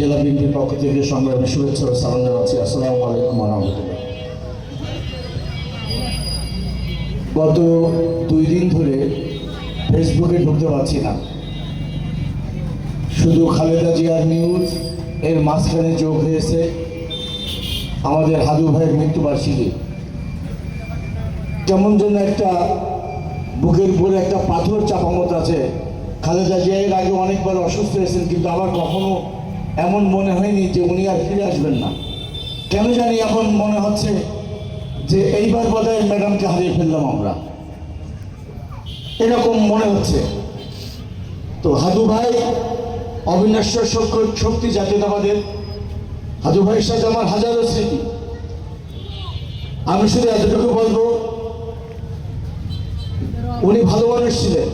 জেলা বিএনপির পক্ষ থেকে সংগ্রামী শুভেচ্ছা ও সালাম জানাচ্ছি। আসসালামু আলাইকুম গত দুই দিন ধরে ফেসবুকে ঢুকতে পারছি না। শুধু খালেদা জিয়ার নিউজ এর মাঝখানে যোগ হয়েছে আমাদের হাদু ভাইয়ের মৃত্যুবার্ষিকী। কেমন যেন একটা বুকের উপরে একটা পাথর চাপা মতো আছে। খালেদা জিয়া এর আগে অনেকবার অসুস্থ হয়েছেন, কিন্তু আবার কখনো এমন মনে হয়নি যে উনি আর ফিরে আসবেন না। কেন জানি এখন মনে হচ্ছে যে এইবার বোধহয় ম্যাডামকে হারিয়ে ফেললাম আমরা। এরকম মনে হচ্ছে। তো হাদু ভাই, অবিনশ্বর শক্তি- জাতীয়তাবাদের হাদু ভাইয়ের সাথে আমার হাজারো স্মৃতি। আমি শুধু এতটুকু বলব, উনি ভালো মানুষ ছিলেন।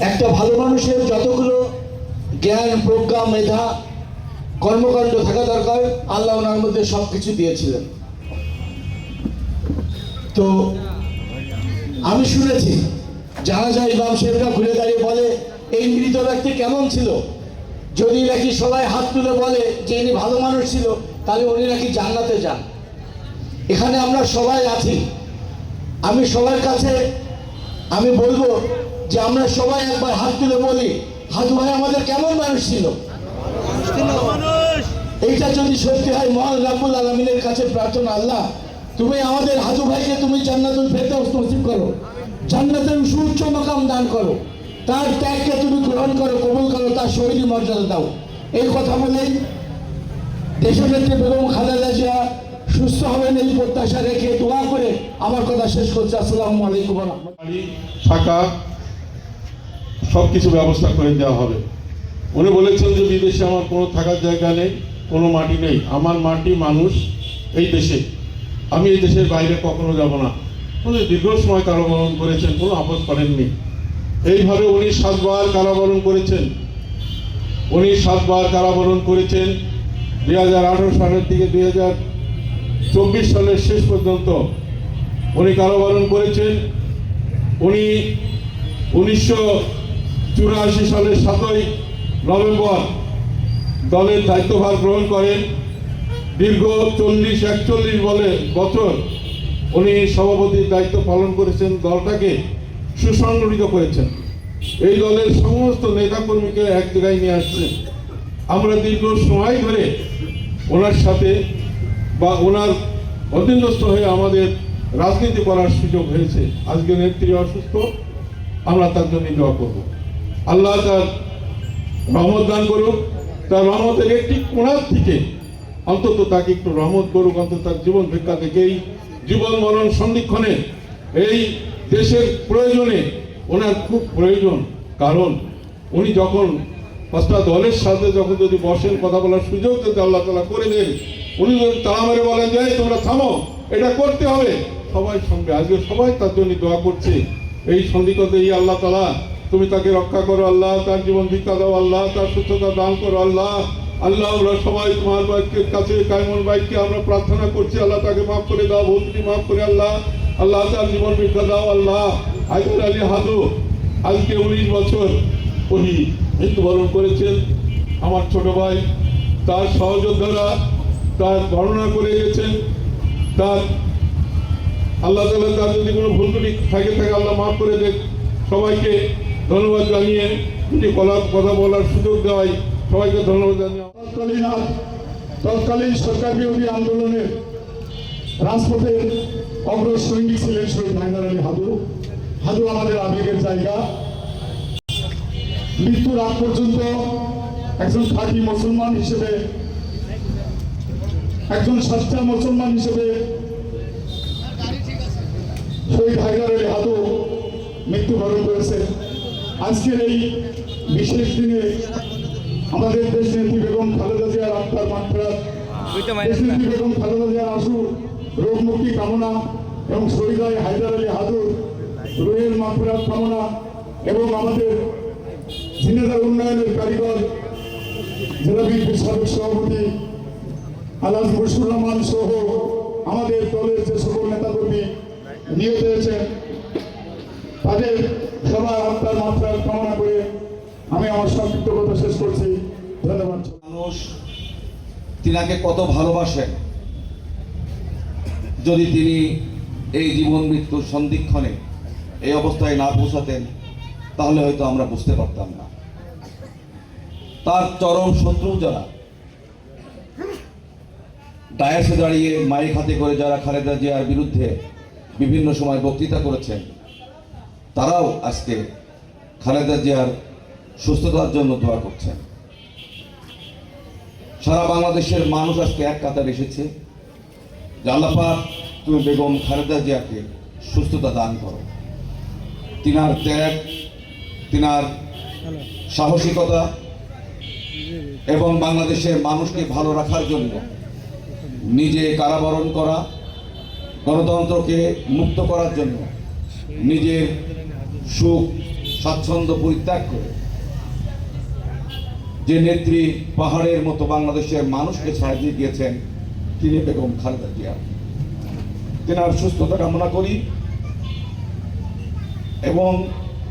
একটা ভালো মানুষের যতগুলো জ্ঞান, প্রজ্ঞা, মেধা, কর্মকাণ্ড থাকা দরকার। আল্লাহ ওনার মধ্যে সব কিছু দিয়েছিলেন। তো আমি শুনেছি যারা যা ইমাম সাহেবরা ঘুরে দাঁড়িয়ে বলে, এই মৃত ব্যক্তি কেমন ছিল? যদি নাকি সবাই হাত তুলে বলে যে ইনি ভালো মানুষ ছিল, তাহলে উনি নাকি জান্নাতে যান। এখানে আমরা সবাই আছি। আমি সবার কাছে, আমি বলব যে আমরা সবাই একবার হাত তুলে বলি হাত ভাই আমাদের কেমন মানুষ ছিল? এইটা যদি সত্যি হয়, মহান রাব্বুল আলমিনের কাছে প্রার্থনা, আল্লাহ, তুমি আমাদের হাজু ভাইকে তুমি জান্নাতুল ফেরদাউস নসিব করো। জান্নাতের সুউচ্চ মাকাম দান করো। তার ত্যাগকে তুমি গ্রহণ করো, কবুল করো, তার শরীরী মর্যাদা দাও। এই কথা বলেই দেশনেত্রী বেগম খালেদা জিয়া সুস্থ হবেন এই প্রত্যাশা রেখে দোয়া করে আমার কথা শেষ করছি। আসসালামু আলাইকুম থাকা সব কিছু ব্যবস্থা করে দেওয়া হবে। উনি বলেছেন যে বিদেশে আমার কোনো থাকার জায়গা নেই, কোনো মাটি নেই। আমার মাটি মানুষ এই দেশে। আমি এই দেশের বাইরে কখনো যাব না। উনি দীর্ঘ সময় কারাবরণ করেছেন, কোনো আপদ করেননি। এইভাবে উনি সাতবার কারাবরণ করেছেন। উনি সাতবার কারাবরণ করেছেন দুই হাজার আঠারো সালের থেকে দুই চব্বিশ সালের শেষ পর্যন্ত। উনি কারাবরণ করেছেন। উনি উনিশশো চুরাশি সালের সাতই নভেম্বর দলের দায়িত্বভার গ্রহণ করেন। দীর্ঘ চল্লিশ, একচল্লিশ বলে বছর উনি সভাপতির দায়িত্ব পালন করেছেন, দলটাকে সুসংগঠিত করেছেন। এই দলের সমস্ত নেতাকর্মীকে এক জায়গায় নিয়ে আসছেন। আমরা দীর্ঘ সময় ধরে ওনার সাথে বা ওনার অধীনস্থ হয়ে আমাদের রাজনীতি করার সুযোগ হয়েছে। আজকে নেত্রী অসুস্থ, আমরা তার জন্য দোয়া করব। আল্লাহ তার রহমত দান করুক। তার রহমতের একটি কোণার থেকে অন্তত তাকে একটু রহমত করুক, অন্তত তার জীবন ভিক্ষা থেকে। এই জীবন মরণ সন্ধিক্ষণে এই দেশের প্রয়োজনে ওনার খুব প্রয়োজন। কারণ উনি যখন পাঁচটা দলের সাথে যখন যদি বসেন, কথা বলার সুযোগ যদি আল্লাহ তালা করে দেন, উনি যদি তালা মেরে বলেন যে তোমরা থামো, এটা করতে হবে। সবাই সঙ্গে আজকে সবাই তার জন্য দোয়া করছে। এই সন্ধিকতে এই আল্লাহ তালা তুমি তাকে রক্ষা করো, আল্লাহ, তার জীবন ভিক্ষা দাও, আল্লাহ, তার সুস্থতা দান করো, আল্লাহ। আল্লাহ, আমরা সবাই তোমার বাইকের কাছে কায়মন বাইককে আমরা প্রার্থনা করছি, আল্লাহ তাকে মাফ করে দাও ভক্তি মাফ করে, আল্লাহ। আল্লাহ, তার জীবন ভিক্ষা দাও, আল্লাহ। আইকুর আলী হাদু, আজকে উনিশ বছর উনি মৃত্যুবরণ করেছেন। আমার ছোট ভাই, তার সহযোদ্ধারা তার বর্ণনা করে গেছেন। তার, আল্লাহ তালা তার যদি কোনো ভুল থাকে থাকে আল্লাহ মাফ করে দেখ সবাইকে ধন্যবাদ জানিয়ে দুটি কলার কথা বলার সুযোগ দেওয়ায় সবাইকে ধন্যবাদ জানিয়ে তৎকালীন তৎকালীন সরকার বিরোধী আন্দোলনের রাজপথের অগ্রসৈনিক ছিলেন শহীদ হায়দার আলী হাদু। হাদু আমাদের আবেগের জায়গা। মৃত্যুর আগ পর্যন্ত একজন খাঁটি মুসলমান হিসেবে, একজন সচ্চা মুসলমান হিসেবে শহীদ হায়দার আলী হাদু মৃত্যুবরণ করেছে আজকের এই বিশেষ দিনে আমাদের দেশ নেত্রী বেগম খালেদা জিয়ার আত্মার মাত্রা দেশ নেত্রী বেগম খালেদা জিয়ার আশু রোগ মুক্তি কামনা এবং শহীদ আলী হায়দার আলী হাদুর রুহের মাফরাত কামনা এবং আমাদের ঝিনেদার উন্নয়নের কারিগর জেলা বিএনপির সাবেক সভাপতি আলাজ বসুর রহমান সহ আমাদের দলের যে সকল নেতাকর্মী নিহত হয়েছেন তাদের সবার আত্মার মাত্রা কামনা করে আমি আমার সংক্ষিপ্ত কথা শেষ করছি। ধন্যবাদ। মানুষ তিনাকে কত ভালোবাসেন, যদি তিনি এই জীবন মৃত্যুর সন্ধিক্ষণে এই অবস্থায় না পৌঁছাতেন, তাহলে হয়তো আমরা বুঝতে পারতাম না। তার চরম শত্রু যারা, ডায়াসে দাঁড়িয়ে মাইক হাতে করে যারা খালেদা জিয়ার বিরুদ্ধে বিভিন্ন সময় বক্তৃতা করেছেন, তারাও আজকে খালেদা জিয়ার সুস্থতার জন্য দোয়া করছেন। সারা বাংলাদেশের মানুষ আজকে এক কাতার এসেছে। আল্লাপাক তুমি বেগম খালেদা জিয়াকে সুস্থতা দান করো। তিনার ত্যাগ, তিনার সাহসিকতা এবং বাংলাদেশের মানুষকে ভালো রাখার জন্য নিজে কারাবরণ করা, গণতন্ত্রকে মুক্ত করার জন্য নিজের সুখ, স্বাচ্ছন্দ্য পরিত্যাগ করে যে নেত্রী পাহাড়ের মতো বাংলাদেশের মানুষকে সাহায্য দিয়েছেন তিনি বেগম খালেদা জিয়া। তেনার সুস্থতা কামনা করি এবং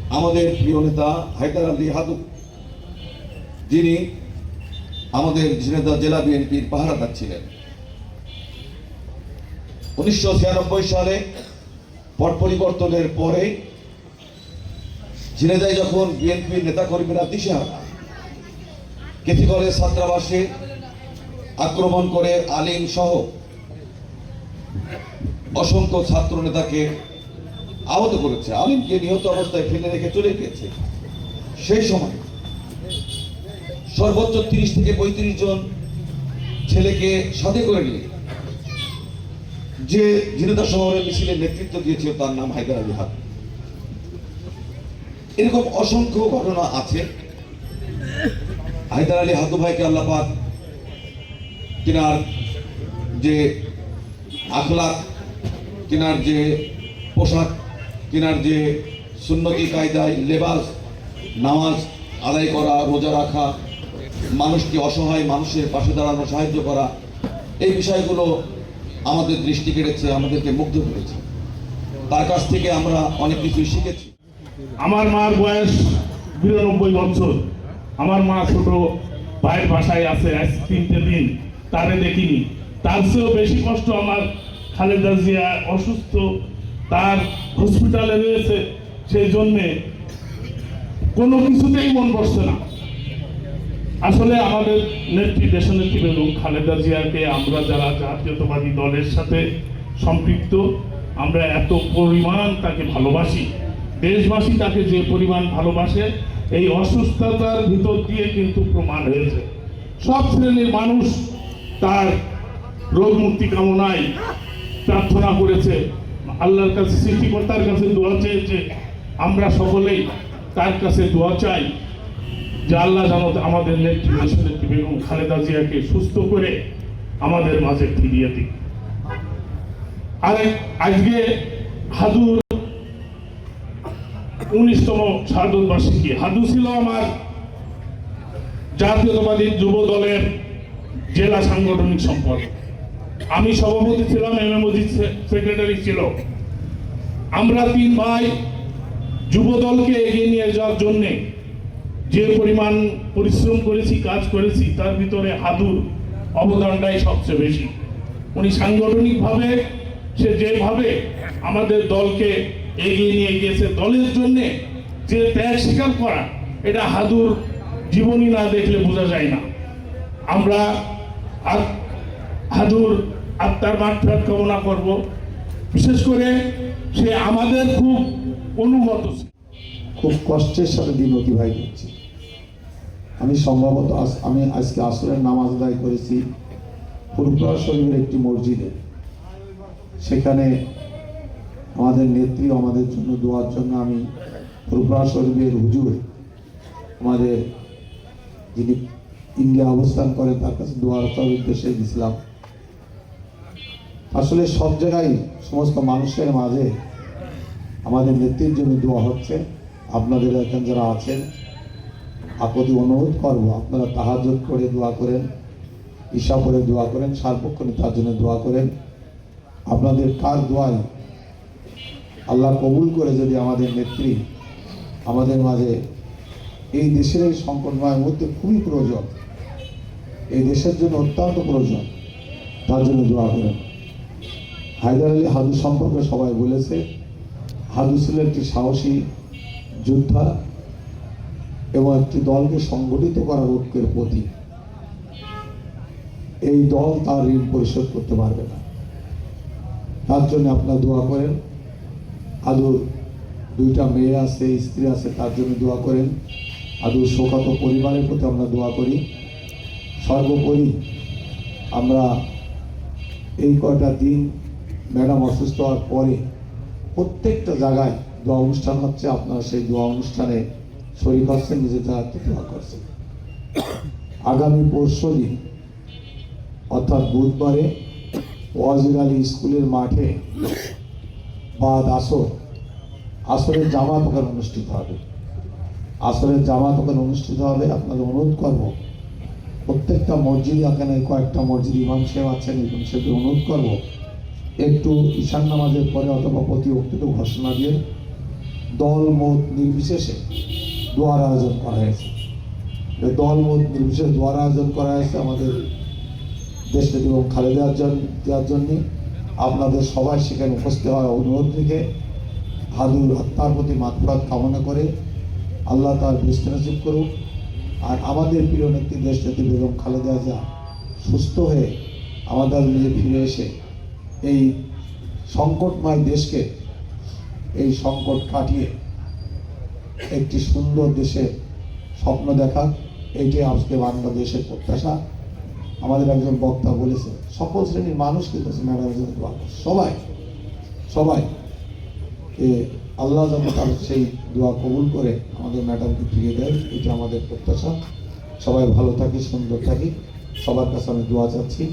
আমাদের প্রিয় নেতা হায়দার আলী হাদু যিনি আমাদের ঝিনেদা জেলা বিএনপির পাহারাদার ছিলেন। উনিশশো ছিয়ানব্বই সালে পট পরিবর্তনের পরে ঝিনেদায় যখন বিএনপির নেতাকর্মীরা দিশেহারা কেথিগড়ের ছাত্রাবাসে আক্রমণ করে আলিম সহ অসংখ্য ছাত্র নেতাকে আহত করেছে। আলিমকে নিহত অবস্থায় ফেলে রেখে চলে গিয়েছে। সেই সময় সর্বোচ্চ তিরিশ থেকে পঁয়ত্রিশ জন ছেলেকে সাথে করে নিয়ে যে ঝিনেদা শহরের মিছিলের নেতৃত্ব দিয়েছিল, তার নাম হায়দার আলী হাত। এরকম অসংখ্য ঘটনা আছে। হায়দার আলী হাতু ভাইকে আল্লাহ পাক তিনার যে আখলাক তিনার যে পোশাক, তিনার যে সুন্নতি কায়দায় লেবাস, নামাজ আদায় করা, রোজা রাখা, মানুষকে অসহায় মানুষের পাশে দাঁড়ানো, সাহায্য করা, এই বিষয়গুলো আমাদের দৃষ্টি কেড়েছে, আমাদেরকে মুগ্ধ করেছে। তার কাছ থেকে আমরা অনেক কিছুই শিখেছি। আমার মার বয়স বিরানব্বই বছর। আমার মা ছোট, ভাইয়ের বাসায় আছে তিনটে দিন, তারে দেখিনি। তার চেয়েও বেশি কষ্ট আমার খালেদা জিয়া অসুস্থ, তার হসপিটালে রয়েছে, সেই জন্যে কোনো কিছুতেই মন বসছে না। আসলে আমাদের নেত্রী, দেশনেত্রী বেগম খালেদা জিয়াকে আমরা যারা জাতীয়তাবাদী দলের সাথে সম্পৃক্ত, আমরা এত পরিমাণ তাকে ভালোবাসি। দেশবাসী তাকে যে পরিমাণ ভালোবাসে এই অসুস্থতার ভিতর দিয়ে কিন্তু প্রমাণ হয়েছে। সব শ্রেণির মানুষ তার রোগ মুক্তি কামনায় প্রার্থনা করেছে। আল্লাহর কাছে, সৃষ্টিকর্তার কাছে দোয়া চেয়েছে। আমরা সকলেই তার কাছে দোয়া চাই যে আল্লাহ যেন আমাদের নেত্রী দেশনেত্রী বেগম খালেদা জিয়াকে সুস্থ করে আমাদের মাঝে ফিরিয়ে দিক। আর, আজকে হাদুর উনিশতম শাহাদত বার্ষিকী হাদু ছিল আমার জাতীয়তাবাদী যুব দলের জেলা সাংগঠনিক সম্পদ আমি সভাপতি ছিলাম, এম এম সেক্রেটারি ছিল। আমরা তিন ভাই যুব দলকে এগিয়ে নিয়ে যাওয়ার জন্যে যে পরিমাণ পরিশ্রম করেছি, কাজ করেছি, তার ভিতরে হাদুর অবদানটাই সবচেয়ে বেশি। উনি সাংগঠনিকভাবে সে যেভাবে আমাদের দলকে এগিয়ে নিয়ে গিয়েছে দলের জন্য যে ত্যাগ স্বীকার করা, এটা হাদুর জীবনী না দেখলে বোঝা যায় না। আমরা হাদুর আত্মার মাঠফাট কামনা করব। বিশেষ করে সে আমাদের খুব অনুগত খুব কষ্টের সাথে দিন অতিবাহিত করছি আমি সম্ভবত আমি আজকে আসরের নামাজ আদায় করেছি, ফুরফুরা শরীফের একটি মসজিদে। সেখানে আমাদের নেত্রী, আমাদের জন্য দোয়ার জন্য আমি ফুরফুরা শরীফের হুজুর। আমাদের যিনি ইন্ডিয়া অবস্থান করে তার কাছে দোয়ার করার উদ্দেশ্যে গেছিলাম। আসলে সব জায়গায় সমস্ত মানুষের মাঝে আমাদের নেত্রীর জন্য দোয়া হচ্ছে। আপনাদের এখানে যারা আছেন আপদি অনুরোধ করব, আপনারা তাহাজত করে দোয়া করেন, ঈশা করে দোয়া করেন সার্বক্ষণে তার জন্য দোয়া করেন। আপনাদের কার দোয়ায় আল্লাহ কবুল করে যদি আমাদের নেত্রী আমাদের মাঝে এই দেশের এই সংকটময় মধ্যে খুবই প্রয়োজন, এই দেশের জন্য অত্যন্ত প্রয়োজন, তার জন্য দোয়া করেন। হায়দার আলী হাদু সম্পর্কে সবাই বলেছে, হাদু ছিল একটি সাহসী যোদ্ধা এবং একটি দলকে সংগঠিত করার ঐক্যের প্রতীক। এই দল তার ঋণ পরিশোধ করতে পারবে না। তার জন্য আপনার দোয়া করেন। আদুর দুইটা মেয়ে আছে স্ত্রী আছে, তার জন্য দোয়া করেন। আদুর শোকাত পরিবারের প্রতি আমরা দোয়া করি। সর্বোপরি আমরা এই কয়টা দিন ম্যাডাম অসুস্থ হওয়ার পরে প্রত্যেকটা জায়গায় দোয়া অনুষ্ঠান হচ্ছে। আপনারা সেই দোয়া অনুষ্ঠানে শরীর হচ্ছেন নিজেদের হাতে দোয়া করছেন। আগামী পরশু দিন, অর্থাৎ বুধবারে ওয়াজির আলী স্কুলের মাঠে বাদ আসর, আসরের জামাত ওখানে অনুষ্ঠিত হবে। আসরের জামাত ওখানে অনুষ্ঠিত হবে, আপনাদের অনুরোধ করব, প্রত্যেকটা মসজিদ এখানে কয়েকটা মসজিদ ইমাম সাহেব আছেন, ইমাম সাহেবকে অনুরোধ করব, একটু ঈশান নামাজের পরে অথবা প্রতি অক্তিত ঘোষণা দিয়ে দল মত নির্বিশেষে দোয়ার আয়োজন করা হয়েছে। দল মত নির্বিশেষে দোয়ার আয়োজন করা হয়েছে আমাদের দেশনেত্রী এবং খালেদার জন্য দেওয়ার জন্য। আপনাদের সবাই সেখানে উপস্থিত হওয়ার অনুরোধ রেখে হাদুর আত্মার প্রতি মাতফরাত কামনা করে আল্লাহ তার বেস্ট নসিব করুক। আর আমাদের প্রিয় নেত্রী দেশনেত্রী বেগম খালেদা জিয়া সুস্থ হয়ে আমাদের নিজে ফিরে এসে এই সংকটময় দেশকে, এই সংকট কাটিয়ে একটি সুন্দর দেশের স্বপ্ন দেখা এইটাই আজকে বাংলাদেশের প্রত্যাশা। আমাদের একজন বক্তা বলেছে, সকল শ্রেণির মানুষ কিন্তু সবাই সবাই এ আল্লাহ যেন তার সেই দোয়া কবুল করে আমাদের ম্যাডামকে ফিরিয়ে দেয় এটা আমাদের প্রত্যাশা। সবাই ভালো থাকি, সুন্দর থাকি। সবার কাছে আমি দোয়া চাচ্ছি।